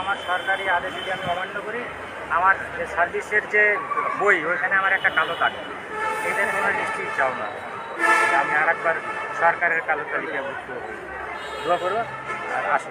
আমার সরকারি আদেশ যদি আমি অমান্য করি, আমার সার্ভিসের যে বই, ওইখানে আমার একটা কালো তাক এটা কোনো নিশ্চয়ই চাও না। আমি আর একবার সরকারের কালো তালিকাভুক্ত দোয়া করব আর আসব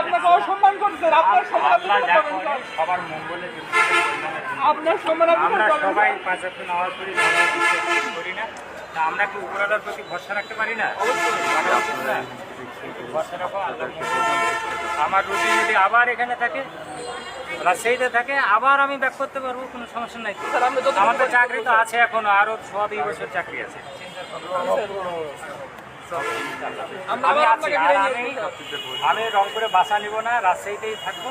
আপনাকে অসম্মান আপনার সম্মান। সবার আপনার সম্মান আমরা সবাই পাঁচ নামাজ পড়ি করি না। আমরা কি উপরালার প্রতি ভরসা রাখতে পারি না? ভরসা রাখো আমার রুটি যদি আবার এখানে থাকে রাজশাহীতে থাকে আবার আমি ব্যাক করতে পারব কোনো সমস্যা নাই। আমরা তো চাকরি তো আছে এখনও আরও ছ দুই বছর চাকরি আছে। আমি আছি আর আমি আমি রংপুরে বাসা নিব না রাজশাহীতেই থাকব।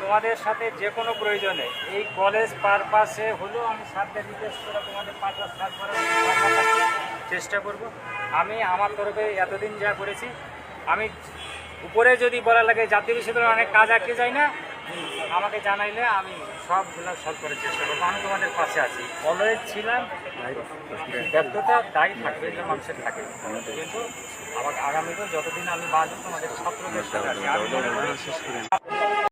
তোমাদের সাথে যে কোনো প্রয়োজনে এই কলেজ পারপাসে হলেও আমি সাথে রিকোয়েস্ট করে তোমাদের পাঁচ কাজ করার চেষ্টা করব। আমি আমার তরফে এতদিন যা করেছি আমি উপরে যদি বলা লাগে জাতীয় বিশ্ববিদ্যালয়ে অনেক কাজ আটকে যায় না আমাকে জানাইলে আমি সবগুলো সলভ করার চেষ্টা করব। আমি তোমাদের পাশে আছি। অলওয়েজ ছিলাম, ব্যর্থতা দায়ী থাকবে, এটা মানুষের থাকে। কিন্তু আমাকে আগামীতে যতদিন আমি বাঁচব, তোমাদের সব আছি। আমি